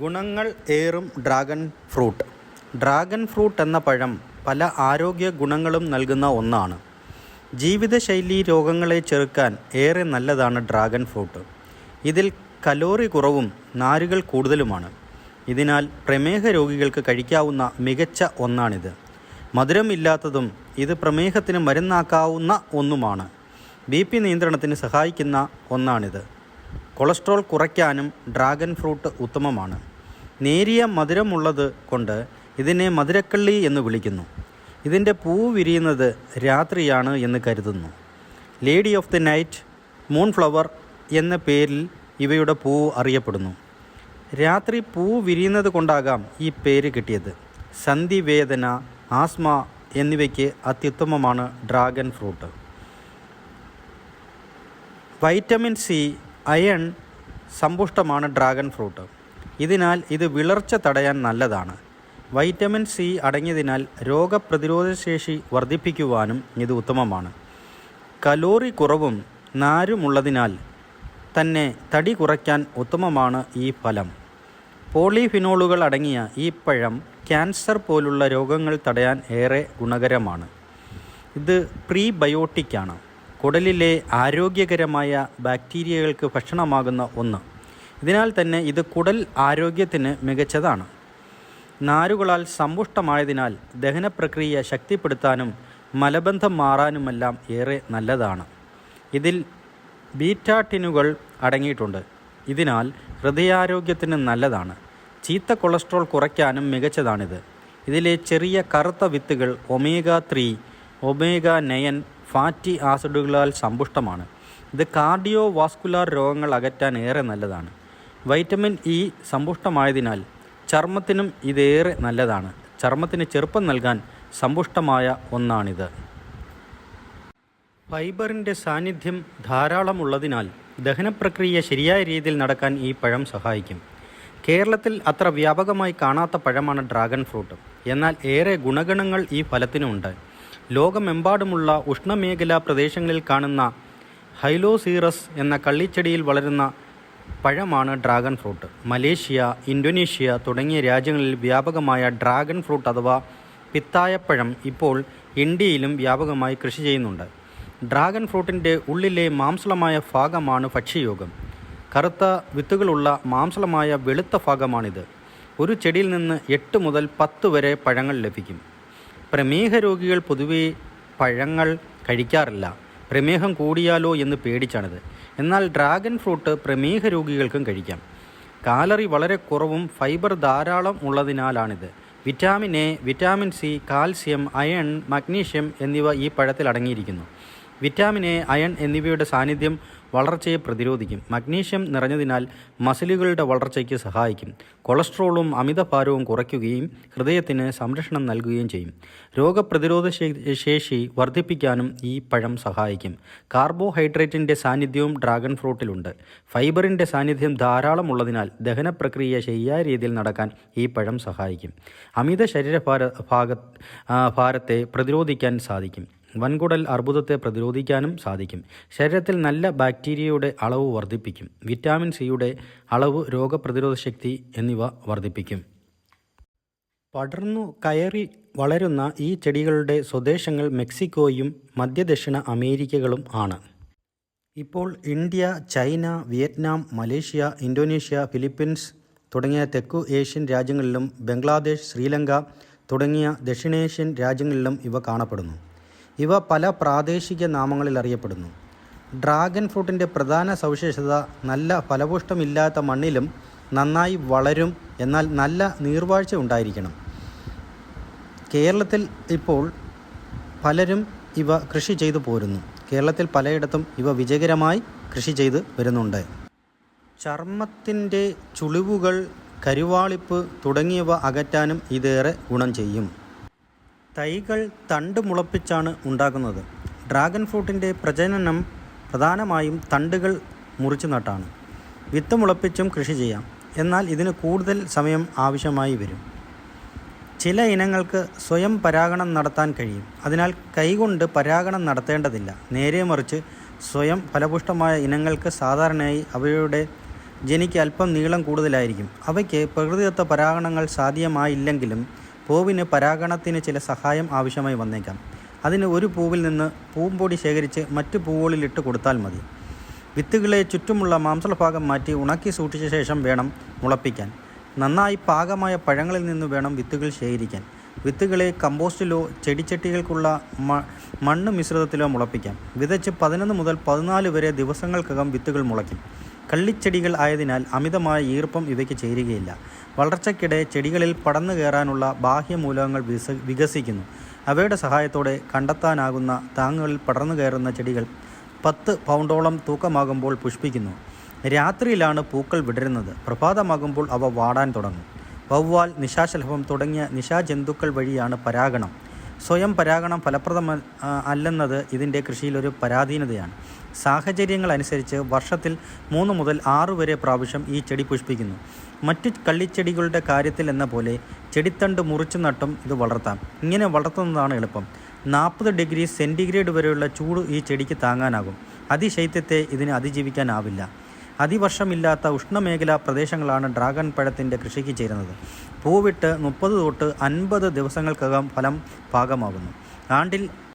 ഗുണങ്ങൾ ഏറും dragon fruit. Dragon fruit എന്ന പഴം പല ആരോഗ്യ ഗുണങ്ങളും നൽകുന്ന ഒന്നാണ്. ജീവിതശൈലി രോഗങ്ങളെ ചെറുക്കാൻ ഏറെ നല്ലതാണ് ഡ്രാഗൺ ഫ്രൂട്ട്. ഇതിൽ കലോറി കുറവും നാരുകൾ കൂടുതലുമാണ്. ഇതിനാൽ പ്രമേഹ രോഗികൾക്ക് കഴിക്കാവുന്ന മികച്ച ഒന്നാണിത്. മധുരമില്ലാത്തതും ഇത് പ്രമേഹത്തിന് മരുന്നാക്കാവുന്ന ഒന്നുമാണ്. ബി പി നിയന്ത്രണത്തിന് സഹായിക്കുന്ന ഒന്നാണിത്. കൊളസ്ട്രോൾ കുറയ്ക്കാനും ഡ്രാഗൺ ഫ്രൂട്ട് ഉത്തമമാണ്. നേരിയ മധുരമുള്ളത് കൊണ്ട് ഇതിനെ മധുരക്കള്ളി എന്ന് വിളിക്കുന്നു. ഇതിന്റെ പൂവ് വിരിയുന്നത് രാത്രിയാണ് എന്ന് കരുതുന്നു. Lady of the night moon flower എന്ന പേരിൽ ഇവയുടെ പൂവ് അറിയപ്പെടുന്നു. രാത്രി പൂവ് വിരിയുന്നത് കൊണ്ടാകാം ഈ പേര് കിട്ടിയത്. സന്ധിവേദന ആസ്മ എന്നിവയ്ക്ക് അത്യുത്തമമാണ് dragon fruit. Vitamin C iron സമ്പുഷ്ടമാണ് dragon fruit. ഇതിനാൽ ഇത് വിളർച്ച തടയാൻ നല്ലതാണ്. വൈറ്റമിൻ സി അടങ്ങിയതിനാൽ രോഗപ്രതിരോധശേഷി വർദ്ധിപ്പിക്കുവാനും ഇത് ഉത്തമമാണ്. കലോറി കുറവും നാരുമുള്ളതിനാൽ തന്നെ തടി കുറയ്ക്കാൻ ഉത്തമമാണ് ഈ ഫലം. പോളിഫിനോളുകൾ അടങ്ങിയ ഈ പഴം ക്യാൻസർ പോലുള്ള രോഗങ്ങൾ തടയാൻ ഏറെ ഗുണകരമാണ്. ഇത് പ്രീബയോട്ടിക്കാണ് കുടലിലെ ആരോഗ്യകരമായ ബാക്ടീരിയകൾക്ക് ഭക്ഷണമാകുന്ന ഒന്ന്. ഇതിനാൽ തന്നെ ഇത് കുടൽ ആരോഗ്യത്തിന് മികച്ചതാണ്. നാരുകളാൽ സമ്പുഷ്ടമായതിനാൽ ദഹനപ്രക്രിയ ശക്തിപ്പെടുത്താനും മലബന്ധം മാറാനുമെല്ലാം ഏറെ നല്ലതാണ്. ഇതിൽ ബീറ്റാട്ടിനുകൾ അടങ്ങിയിട്ടുണ്ട്. ഇതിനാൽ ഹൃദയാരോഗ്യത്തിന് നല്ലതാണ്. ചീത്ത കൊളസ്ട്രോൾ കുറയ്ക്കാനും മികച്ചതാണിത്. ഇതിലെ ചെറിയ കറുത്ത വിത്തുകൾ omega three omega nine fatty ആസിഡുകളാൽ സമ്പുഷ്ടമാണ്. ഇത് കാർഡിയോ വാസ്കുലാർ രോഗങ്ങൾ അകറ്റാൻ ഏറെ നല്ലതാണ്. വൈറ്റമിൻ ഇ സമ്പുഷ്ടമായതിനാൽ ചർമ്മത്തിനും ഇതേറെ നല്ലതാണ്. ചർമ്മത്തിന് ചെറുപ്പം നൽകാൻ സമ്പുഷ്ടമായ ഒന്നാണിത്. ഫൈബറിന്റെ സാന്നിധ്യം ധാരാളമുള്ളതിനാൽ ദഹനപ്രക്രിയ ശരിയായ രീതിയിൽ നടക്കാൻ ഈ പഴം സഹായിക്കും. കേരളത്തിൽ അത്ര വ്യാപകമായി കാണാത്ത പഴമാണ് ഡ്രാഗൺ ഫ്രൂട്ട്. എന്നാൽ ഏറെ ഗുണഗണങ്ങൾ ഈ ഫലത്തിനുണ്ട്. ലോകമെമ്പാടുമുള്ള ഉഷ്ണമേഖലാ പ്രദേശങ്ങളിൽ കാണുന്ന ഹൈലോസീറസ് എന്ന കള്ളിച്ചെടിയിൽ വളരുന്ന പഴമാണ് ഡ്രാഗൺ ഫ്രൂട്ട്. മലേഷ്യ ഇന്തോനേഷ്യ തുടങ്ങിയ രാജ്യങ്ങളിൽ വ്യാപകമായ ഡ്രാഗൺ ഫ്രൂട്ട് അഥവാ പിത്തായപ്പഴം ഇപ്പോൾ ഇന്ത്യയിലും വ്യാപകമായി കൃഷി ചെയ്യുന്നുണ്ട്. ഡ്രാഗൺ ഫ്രൂട്ടിന്റെ ഉള്ളിലെ മാംസളമായ ഭാഗമാണ് ഭക്ഷ്യയോഗം. കറുത്ത വിത്തുകളുള്ള മാംസളമായ വെളുത്ത ഭാഗമാണിത്. ഒരു ചെടിയിൽ നിന്ന് എട്ട് മുതൽ പത്ത് വരെ പഴങ്ങൾ ലഭിക്കും. പ്രമേഹ രോഗികൾ പൊതുവെ പഴങ്ങൾ കഴിക്കാറില്ല. പ്രമേഹം കൂടിയാലോ എന്ന് പേടിച്ചാണിത്. എന്നാൽ ഡ്രാഗൺ ഫ്രൂട്ട് പ്രമേഹ രോഗികൾക്കും കഴിക്കാം. കാലറി വളരെ കുറവും ഫൈബർ ധാരാളം ഉള്ളതിനാലാണിത്. Vitamin A vitamin C calcium iron magnesium എന്നിവ ഈ പഴത്തിൽ അടങ്ങിയിരിക്കുന്നു. വിറ്റാമിൻ എ അയൺ എന്നിവയുടെ സാന്നിധ്യം വളർച്ചയെ പ്രതിരോധിക്കും. മഗ്നീഷ്യം നിറഞ്ഞതിനാൽ മസിലുകളുടെ വളർച്ചയ്ക്ക് സഹായിക്കും. കൊളസ്ട്രോളും അമിതഭാരവും കുറയ്ക്കുകയും ഹൃദയത്തിന് സംരക്ഷണം നൽകുകയും ചെയ്യും. രോഗപ്രതിരോധ ശേഷി വർദ്ധിപ്പിക്കാനും ഈ പഴം സഹായിക്കും. കാർബോഹൈഡ്രേറ്റിന്റെ സാന്നിധ്യവും ഡ്രാഗൺ ഫ്രൂട്ടിലുണ്ട്. ഫൈബറിന്റെ സാന്നിധ്യം ധാരാളം ഉള്ളതിനാൽ ദഹന പ്രക്രിയ ശരിയായ രീതിയിൽ നടക്കാൻ ഈ പഴം സഹായിക്കും. അമിത ശരീരഭാര ഭാഗ ഭാരത്തെ പ്രതിരോധിക്കാൻ സാധിക്കും. വൻകുടൽ അർബുദത്തെ പ്രതിരോധിക്കാനും സാധിക്കും. ശരീരത്തിൽ നല്ല ബാക്ടീരിയയുടെ അളവ് വർദ്ധിപ്പിക്കും. വിറ്റാമിൻ സിയുടെ അളവ് രോഗപ്രതിരോധ ശക്തി എന്നിവ വർദ്ധിപ്പിക്കും. പടർന്നു കയറി വളരുന്ന ഈ ചെടികളുടെ സ്വദേശങ്ങൾ മെക്സിക്കോയും മധ്യദക്ഷിണ അമേരിക്കകളും ആണ്. ഇപ്പോൾ India China Vietnam Malaysia Indonesia Philippines തുടങ്ങിയ തെക്കു ഏഷ്യൻ രാജ്യങ്ങളിലും ബംഗ്ലാദേശ് ശ്രീലങ്ക തുടങ്ങിയ ദക്ഷിണേഷ്യൻ രാജ്യങ്ങളിലും ഇവ കാണപ്പെടുന്നു. ഇവ പല പ്രാദേശിക നാമങ്ങളിൽ അറിയപ്പെടുന്നു. ഡ്രാഗൺ ഫ്രൂട്ടിന്റെ പ്രധാന സവിശേഷത നല്ല ഫലപുഷ്ടമില്ലാത്ത മണ്ണിലും നന്നായി വളരും എന്നാൽ നല്ല നീർവാഴ്ച ഉണ്ടായിരിക്കണം. കേരളത്തിൽ ഇപ്പോൾ പലരും ഇവ കൃഷി ചെയ്തു പോരുന്നു. കേരളത്തിൽ പലയിടത്തും ഇവ വിജയകരമായി കൃഷി ചെയ്ത് വരുന്നുണ്ട്. ചർമ്മത്തിന്റെ ചുളിവുകൾ കരുവാളിപ്പ് തുടങ്ങിയവ അകറ്റാനും ഇതേറെ ഗുണം ചെയ്യും. തൈകൾ തണ്ട് മുളപ്പിച്ചാണ് ഉണ്ടാകുന്നത്. ഡ്രാഗൺ ഫ്രൂട്ടിന്റെ പ്രജനനം പ്രധാനമായും തണ്ടുകൾ മുറിച്ചു നട്ടാണ്. വിത്ത് മുളപ്പിച്ചും കൃഷി ചെയ്യാം. എന്നാൽ ഇതിന് കൂടുതൽ സമയം ആവശ്യമായി വരും. ചില ഇനങ്ങൾക്ക് സ്വയം പരാഗണം നടത്താൻ കഴിയും. അതിനാൽ കൈകൊണ്ട് പരാഗണം നടത്തേണ്ടതില്ല. നേരെ മറിച്ച് സ്വയം ഫലപുഷ്ടമായ ഇനങ്ങൾക്ക് സാധാരണയായി അവയുടെ ജനിക്ക് അല്പം നീളം കൂടുതലായിരിക്കും. അവയ്ക്ക് പ്രകൃതിദത്ത പരാഗണങ്ങൾ സാധ്യമായില്ലെങ്കിലും പൂവിന് പരാഗണത്തിന് ചില സഹായം ആവശ്യമായി വന്നേക്കാം. അതിന് ഒരു പൂവിൽ നിന്ന് പൂമ്പൊടി ശേഖരിച്ച് മറ്റു പൂവുകളിൽ ഇട്ട് കൊടുത്താൽ മതി. വിത്തുകളെ ചുറ്റുമുള്ള മാംസഭാഗം മാറ്റി ഉണക്കി സൂക്ഷിച്ച ശേഷം വേണം മുളപ്പിക്കാൻ. നന്നായി പാകമായ പഴങ്ങളിൽ നിന്ന് വേണം വിത്തുകൾ ശേഖരിക്കാൻ. വിത്തുകളെ കമ്പോസ്റ്റിലോ ചെടിച്ചട്ടികൾക്കുള്ള മണ്ണ് മിശ്രിതത്തിലോ മുളപ്പിക്കാം. വിതച്ച് പതിനൊന്ന് മുതൽ പതിനാല് വരെ ദിവസങ്ങൾക്കകം വിത്തുകൾ മുളയ്ക്കും. കള്ളിച്ചെടികൾ ആയതിനാൽ അമിതമായ ഈർപ്പം ഇവയ്ക്ക് ചേരുകയില്ല. വളർച്ചയ്ക്കിടെ ചെടികളിൽ പടന്നു കയറാനുള്ള ബാഹ്യമൂലകങ്ങൾ വിസ വികസിക്കുന്നു. അവയുടെ സഹായത്തോടെ കണ്ടെത്താനാകുന്ന താങ്ങുകളിൽ പടർന്നു കയറുന്ന ചെടികൾ പത്ത് പൗണ്ടോളം തൂക്കമാകുമ്പോൾ പുഷ്പിക്കുന്നു. രാത്രിയിലാണ് പൂക്കൾ വിടരുന്നത്. പ്രഭാതമാകുമ്പോൾ അവ വാടാൻ തുടങ്ങും. വവ്വാൽ നിശാശലഭം തുടങ്ങിയ നിശാജന്തുക്കൾ വഴിയാണ് പരാഗണം. സ്വയം പരാഗണം ഫലപ്രദം അല്ലെന്നത് ഇതിന്റെ കൃഷിയിലൊരു പരാധീനതയാണ്. സാഹചര്യങ്ങൾ അനുസരിച്ച് വർഷത്തിൽ മൂന്ന് മുതൽ ആറ് വരെ പ്രാവശ്യം ഈ ചെടി പുഷ്പിക്കുന്നു. മറ്റ് കള്ളിച്ചെടികളുടെ കാര്യത്തിൽ എന്ന പോലെ ചെടിത്തണ്ട് മുറിച്ചു നട്ടും ഇത് വളർത്താം. ഇങ്ങനെ വളർത്തുന്നതാണ് എളുപ്പം. നാൽപ്പത് ഡിഗ്രി സെന്റിഗ്രേഡ് വരെയുള്ള ചൂട് ഈ ചെടിക്ക് താങ്ങാനാകും. അതിശൈത്യത്തെ ഇതിന് അതിജീവിക്കാനാവില്ല. അതിവർഷമില്ലാത്ത ഉഷ്ണമേഖലാ പ്രദേശങ്ങളാണ് ഡ്രാഗൺ പഴത്തിന്റെ കൃഷിക്ക് ചേരുന്നത്. പൂവിട്ട് മുപ്പത് തൊട്ട് അൻപത് ദിവസങ്ങൾക്കകം ഫലം പാകമാകുന്നു. ആണ്ടിൽ